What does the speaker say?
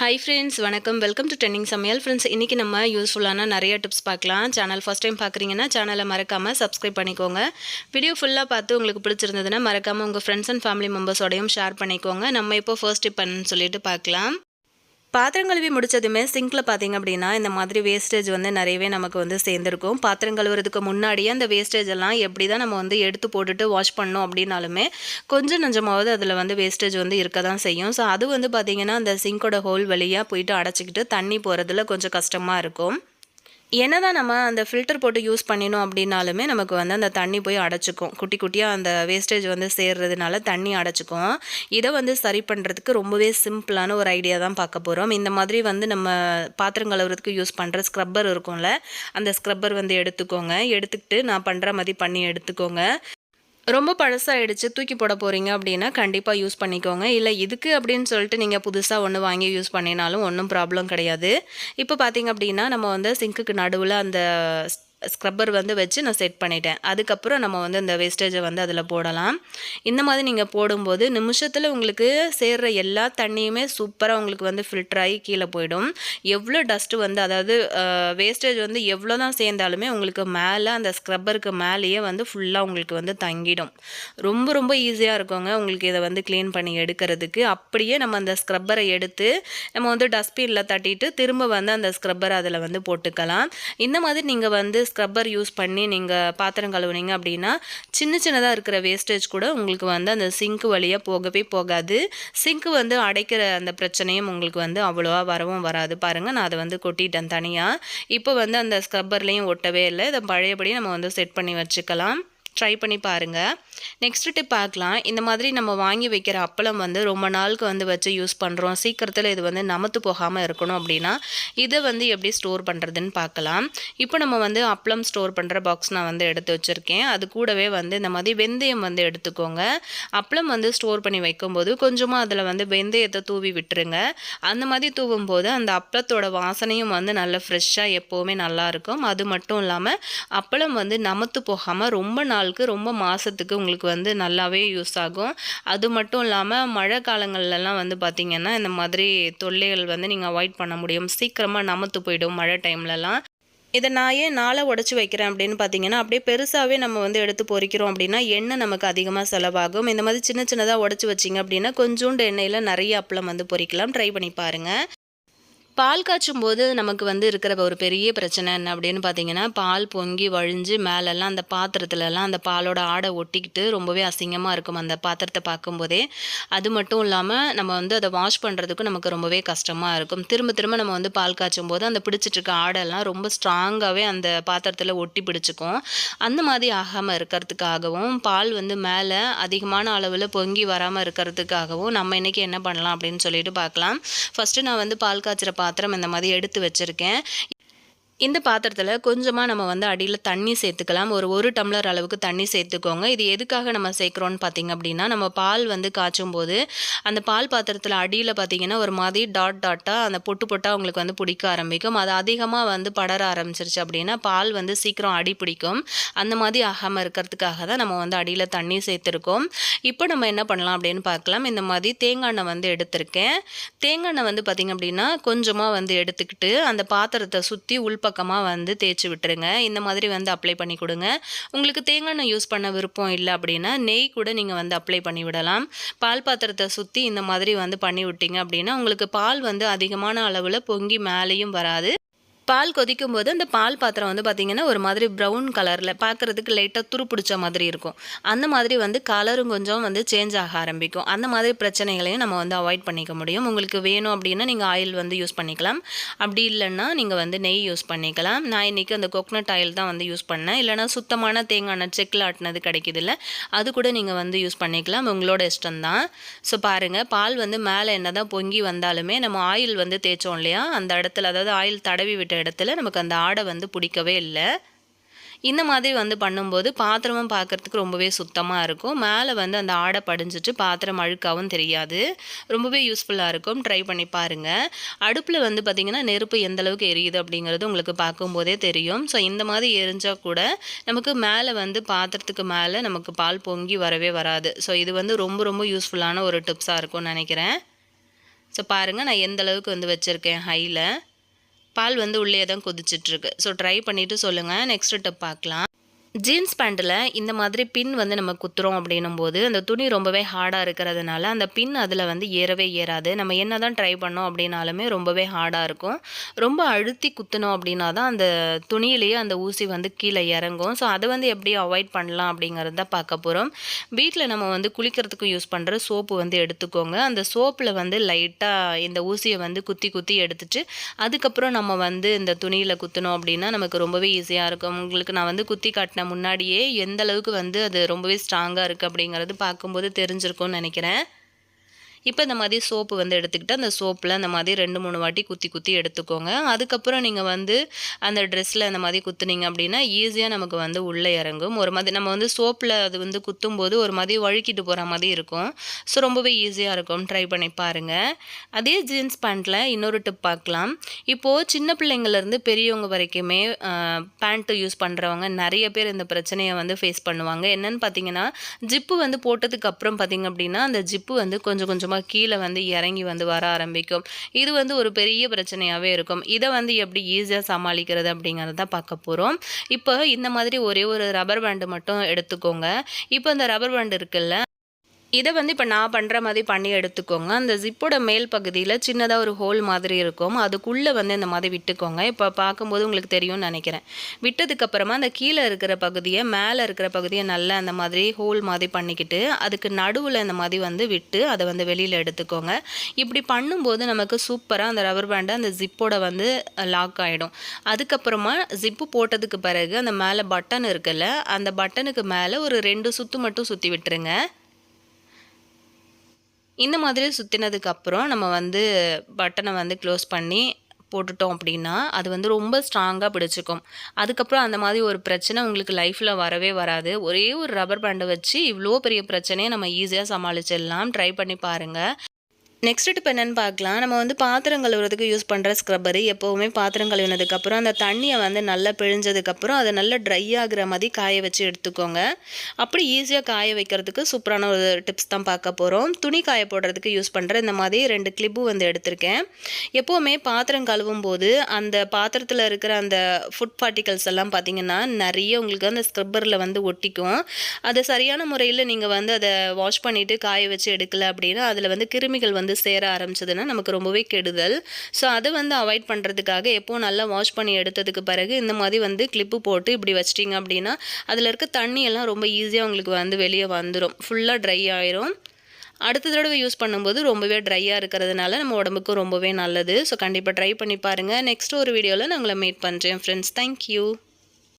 Hi friends வணக்கம். Welcome to trending Samayal. Friends இன்றைக்கி நம்ம யூஸ்ஃபுல்லான நிறைய டிப்ஸ் பார்க்கலாம். சேனல் ஃபஸ்ட் டைம் பார்க்குறீங்கன்னா சேனலை மறக்காமல் சப்ஸ்கிரைப் பண்ணிக்கோங்க. வீடியோ ஃபுல்லாக பார்த்து உங்களுக்கு பிடிச்சிருந்ததுன்னா மறக்காமல் உங்கள் ஃப்ரெண்ட்ஸ் அண்ட் ஃபேமிலி மெம்பர்ஸோடையும் ஷேர் பண்ணிக்கோங்க. நம்ம இப்போ ஃபர்ஸ்ட் டிப் பண்ணுன்னு சொல்லிட்டு பார்க்கலாம். பாத்திரம் கழுவி முடிச்சதுமே சிங்கில் பார்த்தீங்க அப்படின்னா இந்த மாதிரி வேஸ்டேஜ் வந்து நிறையவே நமக்கு வந்து சேர்ந்துருக்கும். பாத்திரம் கழுவுறதுக்கு முன்னாடியே அந்த வேஸ்டேஜ் எல்லாம் எப்படி தான் நம்ம வந்து எடுத்து போட்டுட்டு வாஷ் பண்ணோம் அப்படின்னாலுமே கொஞ்சம் நஞ்சமாவது அதில் வந்து வேஸ்டேஜ் வந்து இருக்க தான் செய்யும். ஸோ அது வந்து பார்த்திங்கன்னா அந்த சிங்கோட ஹோல் வழியாக போயிட்டு அடைச்சிக்கிட்டு தண்ணி போகிறதுல கொஞ்சம் கஷ்டமாக இருக்கும். என்னதான் நம்ம அந்த ஃபில்டர் போட்டு யூஸ் பண்ணினோம் அப்படின்னாலுமே நமக்கு வந்து அந்த தண்ணி போய் அடைச்சிக்கும். குட்டி குட்டியாக அந்த வேஸ்டேஜ் வந்து சேர்றதுனால தண்ணி அடைச்சிக்கும். இதை வந்து சரி பண்ணுறதுக்கு ரொம்பவே சிம்பிளான ஒரு ஐடியா தான் பார்க்க போகிறோம் இந்த மாதிரி வந்து நம்ம பாத்திரம் கழுவுறதுக்கு யூஸ் பண்ணுற ஸ்க்ரப்பர் இருக்கும்ல அந்த ஸ்க்ரப்பர் வந்து எடுத்துக்கோங்க. எடுத்துக்கிட்டு நான் பண்ணுற மாதிரி பண்ணி எடுத்துக்கோங்க. ரொம்ப பழசாகிடுச்சு தூக்கி போட போகிறீங்க அப்படின்னா கண்டிப்பாக யூஸ் பண்ணிக்கோங்க. இல்லை இதுக்கு அப்படின்னு சொல்லிட்டு நீங்கள் புதுசாக ஒன்று வாங்கி யூஸ் பண்ணினாலும் ஒன்றும் ப்ராப்ளம் கிடையாது. இப்போ பார்த்தீங்க அப்படின்னா நம்ம வந்து சிங்க்குக்கு நடுவில் அந்த ஸ்க்ரப்பர் வந்து வச்சு நான் செட் பண்ணிட்டேன். அதுக்கப்புறம் நம்ம வந்து இந்த வேஸ்டேஜை வந்து அதில் போடலாம். இந்த மாதிரி நீங்கள் போடும்போது நிமிஷத்தில் உங்களுக்கு சேர்கிற எல்லா தண்ணியுமே சூப்பராக உங்களுக்கு வந்து ஃபில்டர் ஆகி கீழே போயிடும். எவ்வளோ டஸ்ட்டு வந்து அதாவது வேஸ்டேஜ் வந்து எவ்வளோ தான் சேர்ந்தாலுமே உங்களுக்கு மேலே அந்த ஸ்க்ரப்பருக்கு மேலேயே வந்து ஃபுல்லாக உங்களுக்கு வந்து தங்கிடும். ரொம்ப ரொம்ப ஈஸியாக இருக்குங்க. உங்களுக்கு இதை வந்து க்ளீன் பண்ணி எடுக்கிறதுக்கு. அப்படியே நம்ம அந்த ஸ்க்ரப்பரை எடுத்து நம்ம வந்து டஸ்ட்பினில் தட்டிட்டு திரும்ப வந்து அந்த ஸ்க்ரப்பர் அதில் வந்து போட்டுக்கலாம். இந்த மாதிரி நீங்கள் வந்து ஸ்க்ரப்பர் யூஸ் பண்ணி நீங்கள் பாத்திரம் கழுவுனீங்க அப்படின்னா சின்ன சின்னதாக இருக்கிற வேஸ்டேஜ் கூட உங்களுக்கு வந்து அந்த சிங்க் வழியாக போகவே போகாது. சிங்க் வந்து அடைக்கிற அந்த பிரச்சனையும் உங்களுக்கு வந்து அவ்வளோவா வரவும் வராது. பாருங்கள் நான் அதை வந்து கொட்டிட்டேன் தனியாக இப்போ வந்து அந்த ஸ்க்ரப்பர்லேயும் ஒட்டவே இல்லை. இதை பழையபடி நம்ம வந்து செட் பண்ணி வச்சுக்கலாம். ட்ரை பண்ணி பாருங்கள் நெக்ஸ்ட் டிப் பார்க்கலாம். இந்த மாதிரி நம்ம வாங்கி வைக்கிற அப்பளம் வந்து ரொம்ப நாளுக்கு வந்து வச்சு யூஸ் பண்ணுறோம் சீக்கிரத்தில் இது வந்து நமத்து போகாமல் இருக்கணும் அப்படின்னா இதை வந்து எப்படி ஸ்டோர் பண்ணுறதுன்னு பார்க்கலாம். இப்போ நம்ம வந்து அப்பளம் ஸ்டோர் பண்ணுற பாக்ஸ் நான் வந்து எடுத்து வச்சுருக்கேன். அது கூடவே வந்து இந்த மாதிரி வெந்தயம் வந்து எடுத்துக்கோங்க. அப்பளம் வந்து ஸ்டோர் பண்ணி வைக்கும்போது கொஞ்சமாக அதில் வந்து வெந்தயத்தை தூவி விட்டுருங்க. அந்த மாதிரி தூவும் போது அந்த அப்பளத்தோட வாசனையும் வந்து நல்ல ஃப்ரெஷ்ஷாக எப்போவுமே நல்லாயிருக்கும் அது மட்டும் இல்லாமல் அப்பளம் வந்து நமத்து போகாமல் ரொம்ப நாள் வாழ்க்கு ரொம்ப மாதத்துக்கு உங்களுக்கு வந்து நல்லாவே யூஸ் ஆகும். அது மட்டும் இல்லாமல் மழை காலங்கள்லாம் வந்து பார்த்திங்கன்னா இந்த மாதிரி தொல்லைகள் வந்து நீங்கள் அவாய்ட் பண்ண முடியும். சீக்கிரமாக நமத்து போயிடும் மழை டைம்லலாம் இதை நான் ஏன் நாளை உடச்சி வைக்கிறேன் அப்படின்னு பார்த்தீங்கன்னா அப்படியே பெருசாகவே நம்ம வந்து எடுத்து பொறிக்கிறோம் அப்படின்னா எண்ணெய் நமக்கு அதிகமாக செலவாகும். இந்த மாதிரி சின்ன சின்னதாக உடச்சி வச்சிங்க அப்படின்னா கொஞ்சோண்டு எண்ணெயில் நிறைய அப்பளம் வந்து பொறிக்கலாம். ட்ரை பண்ணி பாருங்கள் பால் காய்ச்சும் போது நமக்கு வந்து இருக்கிற ஒரு பெரிய பிரச்சனை என்ன அப்படின்னு பார்த்தீங்கன்னா பால் பொங்கி வழிஞ்சு மேலெல்லாம் அந்த பாத்திரத்துலலாம் அந்த பாலோட ஆடை ஒட்டிக்கிட்டு ரொம்பவே அசிங்கமாக இருக்கும் அந்த பாத்திரத்தை பார்க்கும்போதே. அது மட்டும் இல்லாமல் நம்ம வந்து அதை வாஷ் பண்ணுறதுக்கும் நமக்கு ரொம்பவே கஷ்டமாக இருக்கும். திரும்ப திரும்ப நம்ம வந்து பால் காய்ச்சும் போது அந்த பிடிச்சிட்டு இருக்க ஆடெல்லாம் ரொம்ப ஸ்ட்ராங்காகவே அந்த பாத்திரத்தில் ஒட்டி பிடிச்சிக்கும். அந்த மாதிரி ஆகாமல் இருக்கிறதுக்காகவும் பால் வந்து மேலே அதிகமான அளவில் பொங்கி வராமல் இருக்கிறதுக்காகவும் நம்ம இன்றைக்கி என்ன பண்ணலாம் அப்படின்னு சொல்லிட்டு பார்க்கலாம். ஃபஸ்ட்டு நான் வந்து பால் காய்ச்சிற பா பாத்திரம் இந்த மாதிரி எடுத்து வச்சுருக்கேன். இந்த பாத்திரத்தில் கொஞ்சமாக நம்ம வந்து அடியில் தண்ணி சேர்த்துக்கலாம். ஒரு ஒரு டம்ளர் அளவுக்கு தண்ணி சேர்த்துக்கோங்க. இது எதுக்காக நம்ம சேர்க்குறோன்னு பார்த்திங்க அப்படின்னா நம்ம பால் வந்து காய்ச்சும் போது அந்த பால் பாத்திரத்தில் அடியில் பார்த்திங்கன்னா ஒரு மாதிரி டாட் டாட்டாக அந்த பொட்டு பொட்டாக உங்களுக்கு வந்து பிடிக்க ஆரம்பிக்கும். அது அதிகமாக வந்து படர ஆரம்பிச்சிருச்சு அப்படின்னா பால் வந்து சீக்கிரம் அடி பிடிக்கும். அந்த மாதிரி ஆகாமல் இருக்கிறதுக்காக தான் நம்ம வந்து அடியில் தண்ணி சேர்த்துருக்கோம். இப்போ நம்ம என்ன பண்ணலாம் அப்படின்னு பார்க்கலாம். இந்த மாதிரி தேங்காய் எண்ணெய் வந்து எடுத்திருக்கேன். தேங்காய் எண்ணெய் வந்து பார்த்திங்க அப்படின்னா கொஞ்சமாக வந்து எடுத்துக்கிட்டு அந்த பாத்திரத்தை சுற்றி உள் பக்கமாக வந்து தேய்ச்சி விட்டுருங்க. இந்த மாதிரி வந்து அப்ளை பண்ணி கொடுங்க. உங்களுக்கு தேங்காய் எண்ணெய் யூஸ் பண்ண விருப்பம் இல்லை அப்படின்னா நெய் கூட நீங்கள் வந்து அப்ளை பண்ணி விடலாம். பால் பாத்திரத்தை சுற்றி இந்த மாதிரி வந்து பண்ணி விட்டீங்க அப்படின்னா உங்களுக்கு பால் வந்து அதிகமான அளவில் பொங்கி மேலேயும் வராது. பால் கொதிக்கும் போது அந்த பால் பாத்திரம் வந்து பார்த்திங்கன்னா ஒரு மாதிரி ப்ரௌன் கலரில் பார்க்குறதுக்கு லைட்டாக துரு பிடிச்ச மாதிரி இருக்கும். அந்த மாதிரி வந்து கலரும் கொஞ்சம் வந்து சேஞ்ச் ஆக ஆரம்பிக்கும். அந்த மாதிரி பிரச்சனைகளையும் நம்ம வந்து அவாய்ட் பண்ணிக்க முடியும். உங்களுக்கு வேணும் அப்படின்னா நீங்கள் ஆயில் வந்து யூஸ் பண்ணிக்கலாம். அப்படி இல்லைன்னா நீங்கள் வந்து நெய் யூஸ் பண்ணிக்கலாம். நான் இன்றைக்கி அந்த கொக்னட் ஆயில் தான் வந்து யூஸ் பண்ணேன். இல்லைனா சுத்தமான தேங்காய் செக்கில் ஆட்டினது கிடைக்கிது இல்லை அது கூட நீங்கள் வந்து யூஸ் பண்ணிக்கலாம். உங்களோட இஷ்டம் தான். ஸோ பாருங்கள் பால் வந்து மேலே என்ன தான் பொங்கி வந்தாலுமே நம்ம ஆயில் வந்து தேய்ச்சோம் இல்லையா? அந்த இடத்துல அதாவது ஆயில் தடவி விட்டு இடத்துல நமக்கு அந்த ஆடை வந்து பிடிக்கவே இல்லை. இந்த மாதிரி வந்து பண்ணும்போது பாத்திரமும் பார்க்குறதுக்கு ரொம்பவே சுத்தமாக இருக்கும். மேலே வந்து அந்த ஆடை படிஞ்சிட்டு பாத்திரம் அழுக்காகவும் தெரியாது. ரொம்பவே யூஸ்ஃபுல்லாக இருக்கும். ட்ரை பண்ணி பாருங்கள் அடுப்பில் வந்து பார்த்திங்கன்னா நெருப்பு எந்தளவுக்கு எரியுது அப்படிங்கிறது உங்களுக்கு பார்க்கும்போதே தெரியும். ஸோ இந்த மாதிரி எரிஞ்சால் கூட நமக்கு மேலே வந்து பாத்திரத்துக்கு மேலே நமக்கு பால் பொங்கி வரவே வராது. ஸோ இது வந்து ரொம்ப ரொம்ப யூஸ்ஃபுல்லான ஒரு டிப்ஸாக இருக்கும்னு நினைக்கிறேன். ஸோ பாருங்கள் நான் எந்த அளவுக்கு வந்து வச்சுருக்கேன் ஹையில் பால் வந்து உள்ளே தான் கொதிச்சிட்ருக்கு ஸோ ட்ரை பண்ணிவிட்டு சொல்லுங்கள் நெக்ஸ்ட் டிப் பார்க்கலாம். ஜீன்ஸ் பேண்ட்டில் இந்த மாதிரி பின் வந்து நம்ம குத்துறோம் அப்படின்னும் போது அந்த துணி ரொம்பவே ஹார்டாக இருக்கிறதுனால அந்த பின் அதில் வந்து ஏறவே ஏறாது. நம்ம என்ன தான் ட்ரை பண்ணோம் அப்படின்னாலுமே ரொம்பவே ஹார்டாக இருக்கும். ரொம்ப அழுத்தி குத்தணும் அப்படின்னா தான் அந்த துணியிலேயே அந்த ஊசி வந்து கீழே இறங்கும். ஸோ அதை வந்து எப்படி அவாய்ட் பண்ணலாம் அப்படிங்கிறது தான் பார்க்க போகிறோம் வீட்டில் நம்ம வந்து குளிக்கிறதுக்கு யூஸ் பண்ணுற சோப்பு வந்து எடுத்துக்கோங்க. அந்த சோப்பில் வந்து லைட்டாக இந்த ஊசியை வந்து குத்தி குத்தி எடுத்துட்டு அதுக்கப்புறம் நம்ம வந்து இந்த துணியில் குத்தணும் அப்படின்னா நமக்கு ரொம்பவே ஈஸியாக இருக்கும். உங்களுக்கு நான் வந்து குத்தி காட்டின முன்னாடியே எந்த அளவுக்கு வந்து அது ரொம்பவே ஸ்ட்ராங்காக இருக்குது அப்படிங்கிறது பார்க்கும்போது தெரிஞ்சிருக்கும்னு நினைக்கிறேன். இப்போ இந்த மாதிரி சோப்பு வந்து எடுத்துக்கிட்டு அந்த சோப்பில் அந்த மாதிரி ரெண்டு மூணு வாட்டி குத்தி குத்தி எடுத்துக்கோங்க. அதுக்கப்புறம் நீங்கள் வந்து அந்த ட்ரெஸ்ஸில் அந்த மாதிரி குத்துனீங்க அப்படின்னா ஈஸியாக நமக்கு வந்து உள்ளே இறங்கும். ஒரு மாதிரி நம்ம வந்து சோப்பில் அது வந்து குத்தும் போது ஒரு மாதிரி வழுக்கிட்டு போகிற மாதிரி இருக்கும். ஸோ ரொம்பவே ஈஸியாக இருக்கும். ட்ரை பண்ணி பாருங்கள் அதே ஜீன்ஸ் பேண்ட்டில் இன்னொரு டிப் பார்க்கலாம் இப்போது சின்ன பிள்ளைங்கள்லேருந்து பெரியவங்க வரைக்குமே பேண்ட்டு யூஸ் பண்ணுறவங்க நிறைய பேர் இந்த பிரச்சனையை வந்து ஃபேஸ் பண்ணுவாங்க. என்னென்னு பார்த்தீங்கன்னா ஜிப்பு வந்து போட்டதுக்கு அப்புறம் பார்த்தீங்க அப்படின்னா அந்த ஜிப்பு வந்து கொஞ்சம் கொஞ்சமாக கீழே வந்து இறங்கி வந்து வர ஆரம்பிக்கும். இது வந்து ஒரு பெரிய பிரச்சனையாகவே இருக்கும். இதை வந்து எப்படி ஈஸியாக சமாளிக்கிறது அப்படிங்கிறத பார்க்க போகிறோம் இப்போ இந்த மாதிரி ஒரே ஒரு ரப்பர் பேண்டு மட்டும் எடுத்துக்கோங்க. இப்போ இந்த ரப்பர் பேண்டு இருக்குல்ல இதை வந்து இப்போ நான் பண்ணுற மாதிரி பண்ணி எடுத்துக்கோங்க. அந்த ஜிப்போட மேல் பகுதியில் சின்னதாக ஒரு ஹோல் மாதிரி இருக்கும். அதுக்குள்ளே வந்து இந்த மாதிரி விட்டுக்கோங்க. இப்போ பார்க்கும்போது உங்களுக்கு தெரியும்னு நினைக்கிறேன். விட்டதுக்கப்புறமா அந்த கீழே இருக்கிற பகுதியை மேலே இருக்கிற பகுதியை நல்லா அந்த மாதிரி ஹோல் மாதிரி பண்ணிக்கிட்டு அதுக்கு நடுவில் இந்த மாதிரி வந்து விட்டு அதை வந்து வெளியில் எடுத்துக்கோங்க. இப்படி பண்ணும்போது நமக்கு சூப்பராக அந்த ரப்பர் பேண்டை அந்த ஜிப்போட வந்து லாக் ஆகிடும் அதுக்கப்புறமா ஜிப்பு போட்டதுக்கு பிறகு அந்த மேலே பட்டன் இருக்குல்ல அந்த பட்டனுக்கு மேலே ஒரு ரெண்டு சுற்று மட்டும் சுற்றி விட்டுருங்க. இந்த மாதிரி சுற்றினதுக்கப்புறம் நம்ம வந்து பட்டனை வந்து க்ளோஸ் பண்ணி போட்டுட்டோம் அப்படின்னா அது வந்து ரொம்ப ஸ்ட்ராங்காக பிடிச்சிக்கும் அதுக்கப்புறம் அந்த மாதிரி ஒரு பிரச்சனை உங்களுக்கு லைஃப்பில் வரவே வராது. ஒரே ஒரு ரப்பர் பேண்டை வச்சு இவ்வளோ பெரிய பிரச்சனையை நம்ம ஈஸியாக சமாளிச்சிடலாம். ட்ரை பண்ணி பாருங்கள் நெக்ஸ்ட் இப்போ என்னென்னு பார்க்கலாம். நம்ம வந்து பாத்திரம் கழுவுறதுக்கு யூஸ் பண்ணுற ஸ்க்ரப்பரு எப்போவுமே பாத்திரம் கழுவினதுக்கப்புறம் அந்த தண்ணியை வந்து நல்லா பிழிஞ்சதுக்கப்புறம் அதை நல்லா ட்ரை ஆகிற மாதிரி காய வச்சு எடுத்துக்கோங்க. அப்படி ஈஸியாக காய வைக்கிறதுக்கு சூப்பரான ஒரு டிப்ஸ் தான் பார்க்க போகிறோம் துணி காய போடுறதுக்கு யூஸ் பண்ணுற இந்த மாதிரி ரெண்டு கிளிப்பு வந்து எடுத்திருக்கேன். எப்போவுமே பாத்திரம் கழுவும் போது அந்த பாத்திரத்தில் இருக்கிற அந்த ஃபுட் பார்ட்டிகல்ஸ் எல்லாம் பார்த்திங்கன்னா நிறைய உங்களுக்கு அந்த ஸ்க்ரப்பரில் வந்து ஒட்டிக்கும். அதை சரியான முறையில் நீங்கள் வந்து அதை வாஷ் பண்ணிவிட்டு காய வச்சு எடுக்கலை அப்படின்னா அதில் வந்து கிருமிகள் வந்து வந்து சேர ஆரம்பிச்சதுன்னா நமக்கு ரொம்பவே கெடுதல். ஸோ அதை வந்து அவாய்ட் பண்ணுறதுக்காக எப்போது நல்லா வாஷ் பண்ணி எடுத்ததுக்கு பிறகு இந்த மாதிரி வந்து கிளிப்பு போட்டு இப்படி வச்சிட்டிங்க அப்படின்னா அதில் இருக்க தண்ணியெல்லாம் ரொம்ப ஈஸியாக உங்களுக்கு வந்து வெளியே வந்துடும் ஃபுல்லாக ட்ரை ஆயிரும். அடுத்த தடவை யூஸ் பண்ணும்போது ரொம்பவே ட்ரையாக இருக்கிறதுனால நம்ம உடம்புக்கும் ரொம்பவே நல்லது. ஸோ கண்டிப்பாக ட்ரை பண்ணி பாருங்கள் நெக்ஸ்ட் ஒரு வீடியோவில் நான் உங்களை மீட் பண்ணுறேன் ஃப்ரெண்ட்ஸ் தேங்க்யூ